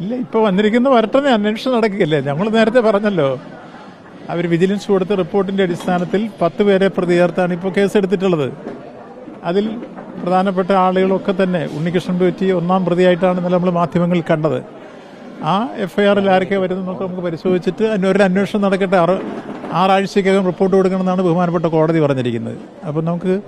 ഇല്ല ഇപ്പോൾ വന്നിരിക്കുന്ന വരട്ടെ അന്വേഷണം നടക്കുകയല്ലേ? ഞങ്ങൾ നേരത്തെ പറഞ്ഞല്ലോ. അവർ വിജിലൻസ് കൊടുത്ത റിപ്പോർട്ടിന്റെ അടിസ്ഥാനത്തിൽ പത്ത് പേരെ പ്രതി ചേർത്താണ് ഇപ്പോൾ കേസെടുത്തിട്ടുള്ളത്. അതിൽ പ്രധാനപ്പെട്ട ആളുകളൊക്കെ തന്നെ ഉണ്ണികൃഷ്ണൻ പേറ്റി ഒന്നാം പ്രതിയായിട്ടാണ് നമ്മൾ മാധ്യമങ്ങളിൽ കണ്ടത്. ആ എഫ് ഐ ആറിൽ ആരൊക്കെ വരുന്നതൊക്കെ നമുക്ക് പരിശോധിച്ചിട്ട് അതിന് ഒരു അന്വേഷണം നടക്കട്ടെ. ആറ് ആറാഴ്ചക്കകം റിപ്പോർട്ട് കൊടുക്കണമെന്നാണ് ബഹുമാനപ്പെട്ട കോടതി പറഞ്ഞിരിക്കുന്നത്. അപ്പം നമുക്ക്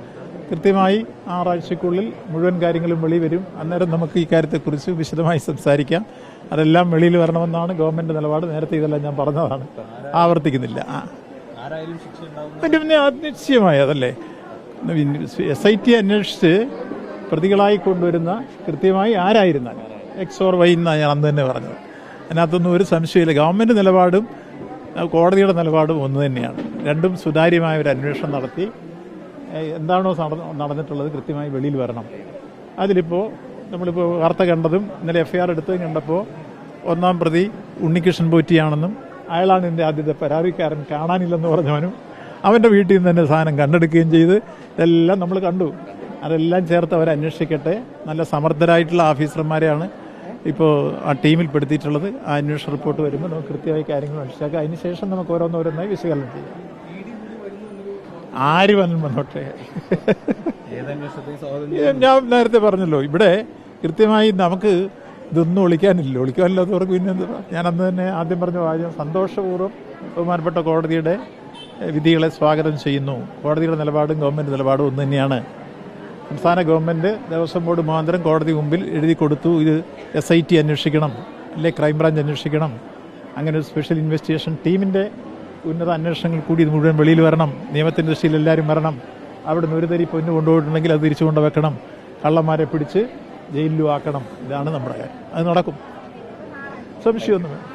കൃത്യമായി ആറാഴ്ചക്കുള്ളിൽ മുഴുവൻ കാര്യങ്ങളും വെളിവരും അന്നേരം നമുക്ക് ഈ കാര്യത്തെക്കുറിച്ച് വിശദമായി സംസാരിക്കാം. അതെല്ലാം വെളിയിൽ വരണമെന്നാണ് ഗവൺമെന്റ് നിലപാട്. നേരത്തെ ഇതെല്ലാം ഞാൻ പറഞ്ഞതാണ്. ആവർത്തിക്കുന്നില്ല. പിന്നെ നിശ്ചയമായി അതല്ലേ? എസ് ഐ ടി അന്വേഷിച്ച് പ്രതികളായി കൊണ്ടുവരുന്ന കൃത്യമായി ആരായിരുന്നാൽ. എക്സ് ഓർ വൈ എന്നാണ് ഞാൻ അന്ന് തന്നെ പറഞ്ഞത്. അതിനകത്തൊന്നും ഒരു സംശയമില്ല ഗവൺമെന്റ് നിലപാടും കോടതിയുടെ നിലപാടും ഒന്ന് തന്നെയാണ്. രണ്ടും സുതാര്യമായ ഒരു അന്വേഷണം നടത്തി എന്താണോ നട- നടന്നിട്ടുള്ളത് കൃത്യമായി വെളിയിൽ വരണം. അതിലിപ്പോൾ നമ്മളിപ്പോൾ വാർത്ത കണ്ടതും ഇന്നലെ എഫ് ഐ ആർ എടുത്തതും കണ്ടപ്പോൾ ഒന്നാം പ്രതി ഉണ്ണികൃഷ്ണൻ പോറ്റിയാണെന്നും അയാളാണ് എന്റെ ആദ്യത്തെ പരാതിക്കാരൻ കാണാനില്ലെന്ന് പറഞ്ഞവനും അവന്റെ വീട്ടിൽ നിന്ന് തന്നെ സാധനം കണ്ടെടുക്കുകയും ചെയ്ത് ഇതെല്ലാം നമ്മൾ കണ്ടു. അതെല്ലാം ചേർത്ത് അവർ അന്വേഷിക്കട്ടെ. നല്ല സമർത്ഥരായിട്ടുള്ള ഓഫീസർമാരെയാണ് ഇപ്പോൾ ആ ടീമിൽ പെടുത്തിയിട്ടുള്ളത്. ആ അന്വേഷണ റിപ്പോർട്ട് വരുമ്പോൾ നമുക്ക് കൃത്യമായി കാര്യങ്ങൾ മനസ്സിലാക്കുക അതിനുശേഷം നമുക്ക് ഓരോന്നോരോന്നായി വിശകലനം ചെയ്യാം. ആര് വന്നും വന്നോട്ടെ ഞാൻ നേരത്തെ പറഞ്ഞല്ലോ ഇവിടെ കൃത്യമായി നമുക്ക് ഇതൊന്നും ഒളിക്കാനില്ല ഒളിക്കാനില്ലാത്തവർക്ക് പിന്നെ എന്താ? ഞാൻ അന്ന് തന്നെ ആദ്യം പറഞ്ഞ വാചകം സന്തോഷപൂർവം ബഹുമാനപ്പെട്ട കോടതിയുടെ വിധികളെ സ്വാഗതം ചെയ്യുന്നു. കോടതിയുടെ നിലപാടും ഗവൺമെന്റ് നിലപാടും ഒന്ന് തന്നെയാണ്. സംസ്ഥാന ഗവൺമെന്റ് ദേവസ്വം ബോർഡ് മുഖാന്തരം കോടതി മുമ്പിൽ എഴുതി കൊടുത്തു. ഇത് എസ് ഐ ടി അന്വേഷിക്കണം അല്ലെ ക്രൈംബ്രാഞ്ച് അന്വേഷിക്കണം. അങ്ങനെ ഒരു സ്പെഷ്യൽ ഇൻവെസ്റ്റിഗേഷൻ ടീമിന്റെ ഉന്നത അന്വേഷണങ്ങൾ കൂടി ഇത് മുഴുവൻ വെളിയിൽ വരണം. നിയമത്തിന്റെ ദൃഷ്ടിയിൽ എല്ലാവരും വരണം. അവിടെ നിന്ന് ഒരു തരി പൊന്ന് കൊണ്ടുപോയിട്ടുണ്ടെങ്കിൽ അത് തിരിച്ചു കൊണ്ട് വെക്കണം. കള്ളന്മാരെ പിടിച്ച് ജയിലിലും ആക്കണം. ഇതാണ് നമ്മുടെ കാര്യം. അത് നടക്കും. സംശയമൊന്നും